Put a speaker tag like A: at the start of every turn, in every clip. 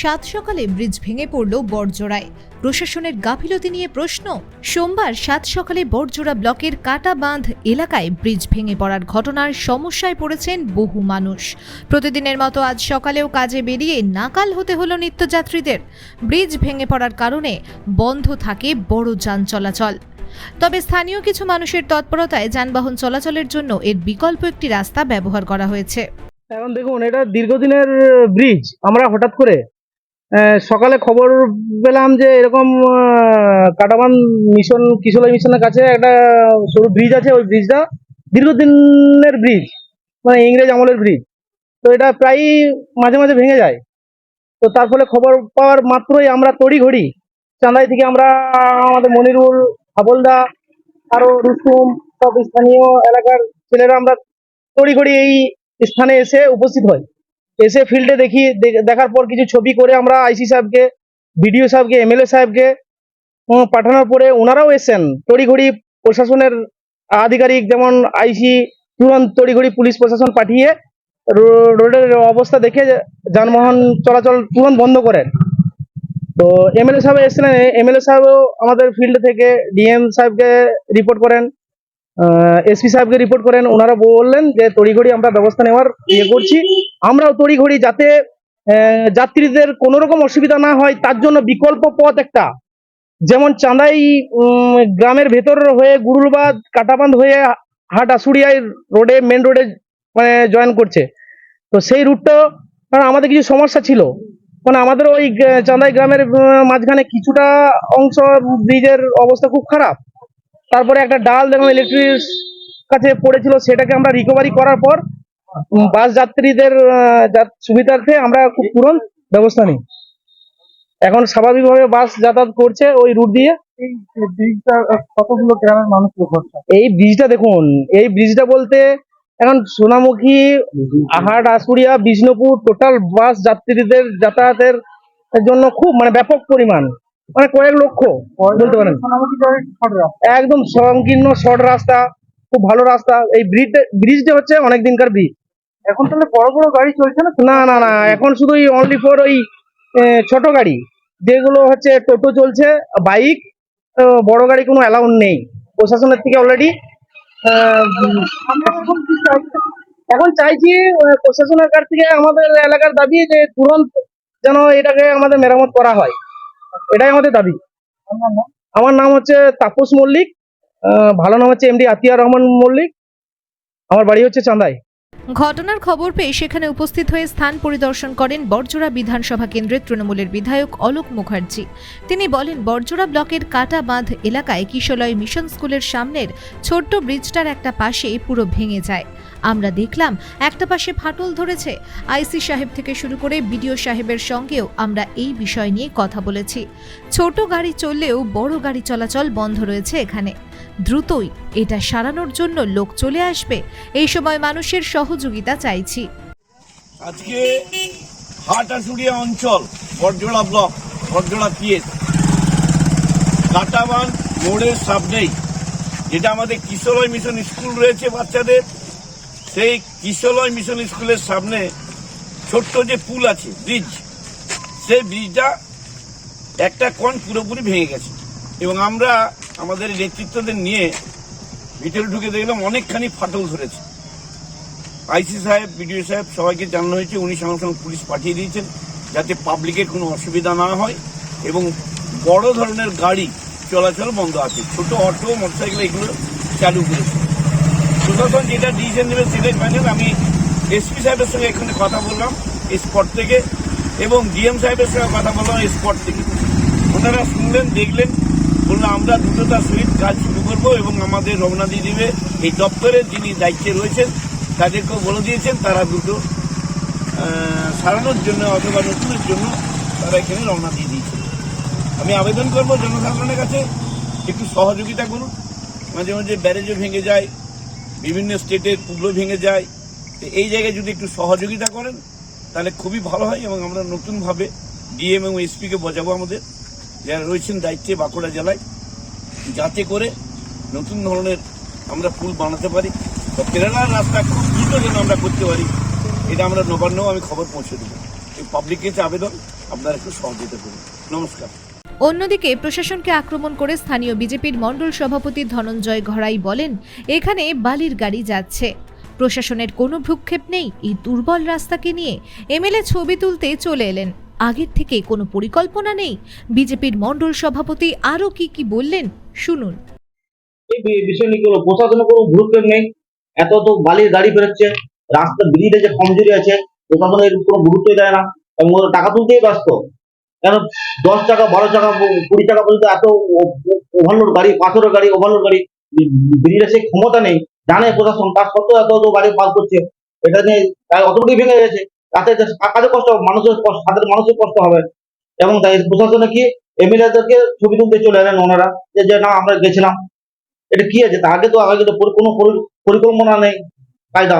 A: সাত সকালে ব্রিজ ভেঙে পড়ল বড়জোড়ায়। প্রশাসনের গাফিলতি নিয়ে প্রশ্ন, সোমবার সাত সকালে বড়জোড়া ব্লকের কাটা বাঁধ এলাকায় ব্রিজ ভেঙে পড়ার ঘটনার সমস্যায় পড়েছেন বহু মানুষ। প্রতিদিনের মতো আজ সকালেও কাজে বেরিয়ে নাকাল হতে হলো নিত্যযাত্রীদের। ব্রিজ ভেঙে পড়ার কারণে বন্ধ থাকে বড় যান চলাচল। তবে স্থানীয় কিছু মানুষের তৎপরতায় যানবাহন চলাচলের জন্য এর বিকল্প একটি রাস্তা ব্যবহার করা হয়েছে।
B: এখন দেখুন, এটা দীর্ঘদিনের ব্রিজ। আমরা হঠাৎ করে সকালে খবর পেলাম যে এরকম কাটাবান মিশন কিশোলাই মিশনের কাছে একটা সরু ব্রিজ আছে, ওই ব্রিজটা দীর্ঘদিনের ব্রিজ মানে ইংরেজ আমলের ব্রিজ তো এটা প্রায়ই মাঝে মাঝে ভেঙে যায়। তো তার ফলে খবর পাওয়ার মাত্রই আমরা তড়িঘড়ি চাঁদাই থেকে আমরা আমাদের মনিরুল, হাবলদা আরও রুসুম, সব স্থানীয় এলাকার ছেলেরা আমরা তড়িঘড়ি এই স্থানে এসে উপস্থিত হয়। এসে ফিল্ডে দেখি দেখার পর কিছু ছবি করে আমরা আইসি সাহেবকে বিডিও সাহেবকে এমএলএ সাহেবকে পাঠানোর পরে ওনারাও এসেন তড়িঘড়ি প্রশাসনের আধিকারিক যেমন আইসি তুরন্ত তড়িঘড়ি পুলিশ প্রশাসন পাঠিয়ে রোডের অবস্থা দেখে যানবাহন চলাচল তুরন্ত বন্ধ করেন। তো এমএলএ সাহেব এসেছিলেন। এমএলএ সাহেবও আমাদের ফিল্ড থেকে ডিএম সাহেবকে রিপোর্ট করেন। এসপি সাহেবকে রিপোর্ট করেন, ওনারা বললেন যে তড়িঘড়ি আমরা ব্যবস্থা নেওয়ার ইয়ে করছি। আমরাও তড়িঘড়ি যাতে যাত্রীদের কোনো রকম অসুবিধা না হয়, তার জন্য বিকল্প পথ একটা। যেমন চাঁদাই গ্রামের ভেতর হয়ে গুরুলবাদ কাটাবান্ধ হয়ে হাট আশুড়িয়ায় রোডে মেন রোডে মানে জয়েন করছে। তো সেই রুটটা কারণ আমাদের কিছু সমস্যা ছিল। মানে আমাদের ওই চাঁদাই গ্রামের মাঝখানে কিছুটা অংশ, ব্রিজের অবস্থা খুব খারাপ। তারপরে একটা ডাল দেখলাম ইলেকট্রিক কাছে পড়েছিল সেটাকে আমরা রিকভারি করার পর বাস যাত্রীদের সুবিধার্থে আমরা খুব তুরন্ত ব্যবস্থা নিই। এখন স্বাভাবিকভাবে বাস যাতায়াত করছে ওই রুট দিয়ে।
C: এই যে ব্রিজটা কতগুলো গ্রামের মানুষকে
B: এই ব্রিজটা দেখুন এই ব্রিজটা বলতে এখন সোনামুখী আহাট আশুরিয়া বিষ্ণুপুর টোটাল বাস যাত্রীদের যাতায়াতের জন্য খুব মানে ব্যাপক পরিমাণ। মানে কয়েক লক্ষ বলতে পারেন। একদম সংকীর্ণ শর্ট রাস্তা খুব ভালো রাস্তা। এই ব্রিজ ব্রিজটা হচ্ছে অনেক দিনকার ব্রিজ
C: এখন তাহলে বড় বড় গাড়ি চলছে না?
B: না না না এখন শুধু ওই অনলি ফর ওই ছোট গাড়ি। যেগুলো হচ্ছে টোটো চলছে বাইক বড় গাড়ি কোনো অ্যালাউন্ড নেই। প্রশাসনের থেকে অলরেডি
C: আমরা এখন চাইছি?
B: প্রশাসনের কাছ থেকে আমাদের এলাকার দাবি যে তুরন্ত যেন এটাকে আমাদের মেরামত করা হয়। এটাই আমাদের দাবি। আমার নাম হচ্ছে তাপস মল্লিক ভালো নাম হচ্ছে এমডি আতিয়ার রহমান মল্লিক, আমার বাড়ি হচ্ছে চাঁদাই
A: ঘটনার খবর পেয়ে সেখানে উপস্থিত হয়ে স্থান পরিদর্শন করেন বরজোড়া বিধানসভা কেন্দ্রের তৃণমূলের বিধায়ক অলোক মুখার্জি। তিনি বলেন, বরজোড়া ব্লকের কাটা বাঁধ এলাকায় কিশলয় মিশন স্কুলের সামনের ছোট্ট ব্রিজটার একটা পাশে পুরো ভেঙে যায়। আমরা দেখলাম, একটা পাশে ফাটল ধরেছে। আইসি সাহেব থেকে শুরু করে বিডিও সাহেবের সঙ্গেও আমরা এই বিষয় নিয়ে কথা বলেছি। ছোট গাড়ি চললেও বড় গাড়ি চলাচল বন্ধ রয়েছে এখানে। দ্রুতই এটা সারানোর জন্য লোক চলে আসবে। এই সময় মানুষের সহযোগিতা চাইছি।
D: আজকে হাটাশুড়িয়া অঞ্চল, বটজোড়া ব্লক, বটজোড়া পিএস। কাটাবান মোড়ের সামনেই, যেটা আমাদের কিশোরয় মিশন স্কুল রয়েছে বাচ্চাদের। সেই কিশোরয় মিশন স্কুলের সামনে ছোট্ট যে পুল আছে ব্রিজ সেই ব্রিজটা একটা কণ পুরোপুরি ভেঙে গেছে। এবং আমরা আমাদের নেতৃত্বদের নিয়ে ভিতরে ঢুকে দেখলাম অনেকখানি ফাটল ধরেছে। আইসি সাহেব, বিডিও সাহেব সবাইকে জানানো হয়েছে, উনি সঙ্গে সঙ্গে পুলিশ পাঠিয়ে দিয়েছেন যাতে পাবলিকের কোনো অসুবিধা না হয় এবং বড় ধরনের গাড়ি চলাচল বন্ধ আছে। ছোট অটো, মোটরসাইকেল, এগুলো চালু করেছে। প্রশাসন যেটা ডিসিশন নেবে সেটাই ফাইনাল আমি এসপি সাহেবের সঙ্গে এখানে কথা বললাম স্পট থেকে এবং ডিএম সাহেবের সঙ্গে কথা বললাম স্পট থেকে। ওনারা শুনলেন দেখলেন বলল আমরা দ্রুততার সহিত কাজ শুরু করব এবং আমাদের রমনাদি দেবে। এই দপ্তরের যিনি দায়িত্বে রয়েছেন তাদেরকেও বলে দিয়েছেন তারা আহ, সারানোর জন্য অথবা নতুনের জন্য তারা এখানে রওনা দিয়ে দিয়েছে। আমি আবেদন করব জনসাধারণের কাছে একটু সহযোগিতা করুন। মাঝে মাঝে ব্যারেজও ভেঙে যায় বিভিন্ন স্টেটের পুকুরও ভেঙে যায়। তো এই জায়গায় যদি একটু সহযোগিতা করেন, তাহলে খুবই ভালো হয় এবং আমরা নতুনভাবে ডিএম এবং এসপিকে বোঝাবো আমাদের। যারা রয়েছেন দায়িত্বে বাঁকুড়া জেলায়, যাতে করে নতুন ধরনের আমরা পুল বানাতে পারি। বা কেরালার রাস্তা খুব দ্রুত যেন আমরা করতে পারি, এটা আমরা নবান্নও আমি খবর পৌঁছে দেবো। এই পাবলিক কাছে আবেদন, আপনারা একটু সহযোগিতা করুন। নমস্কার।
A: অন্যদিকে প্রশাসনকে আক্রমণ করে স্থানীয় বিজেপির মণ্ডল সভাপতি ধনঞ্জয় ঘরাই বলেন, এখানে বালির গাড়ি যাচ্ছে। প্রশাসনের কোনো ভ্রুক্ষেপ নেই, এই দুর্বল রাস্তাকে নিয়ে এমএলএ ছবি তুলতে চলে এলেন। আগের থেকে কোনো পরিকল্পনা নেই। বিজেপির মণ্ডল সভাপতি আরও কি কি বললেন, শুনুন।
B: এই প্রশাসনের কোনো ভুরুক্ষেপ নেই। এত তো বালির গাড়ি বেরোচ্ছে রাস্তা যে কমজোরি আছে প্রশাসন এর কোনো গুরুত্বই দেয় না। এবং টাকা তুলতেই ব্যস্ত। কেন দশ টাকা, বারো টাকা কুড়ি টাকা পর্যন্ত এত ওভারলোড গাড়ি, পাথরের গাড়ি, ওভারলোড গাড়ি ব্রিজের সেই ক্ষমতা নেই, জানে প্রশাসন, তার সত্ত্বেও এত এত গাড়ি পাস করছে, এটা নিয়ে অতটুকুই ভেঙে গেছে তাতে কাজে কষ্ট, মানুষের কষ্ট সাধারণ মানুষের কষ্ট হবে, এবং তাই প্রশাসনে কি এমএলএদেরকে ছবি তুলতে চলে এলেন ওনারা, যে না, আমরা গেছিলাম, এটা কি আছে? আগে তো আগে তো কোনো পরি- পরিকল্পনা নেই, কায়দা,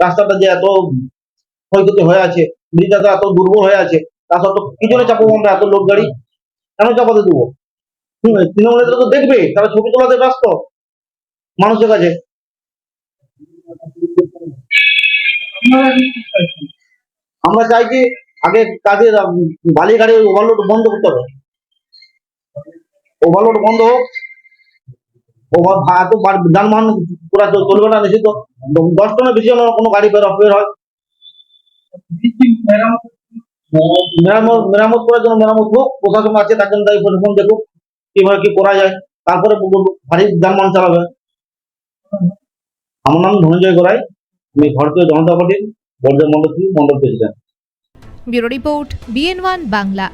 B: রাস্তাটা যে এত ক্ষয়ক্ষতি হয়ে আছে ব্রিজটা এত দুর্বল হয়ে আছে তা সত্ত্বেও কি জন্য চাপাবো আমরা? এত লোক গাড়ি? কেন চাপাতে দেবো? তৃণমূলের তো দেখবে, তারা ছবি তোলাতে ব্যস্ত মানুষের কাছে। আমরা চাইছি আগে কাজে বালি গাড়ি ওভারলোড বন্ধ করতে হবে। ওভারলোড বন্ধ হোক। ওভার এত যানবাহন পুরা চলবে না নিষিদ্ধ দশ টনের বেশি কোনো গাড়ি বের হয়।
E: মেরামত
B: মেরামত করার জন্য মেরামত হোক, প্রশাসন আছে, তার জন্য দায়ী প্রশাসন দেখুক, কীভাবে কি করা যায়, তারপরে ভারী ভারী যানবাহন চালাবে। আমার নাম ধনঞ্জয় গড়াই, আমি ভারতীয় জনতা পার্টির বর্জ্য mandal mandal president.
A: Bureau report BN one Bangla.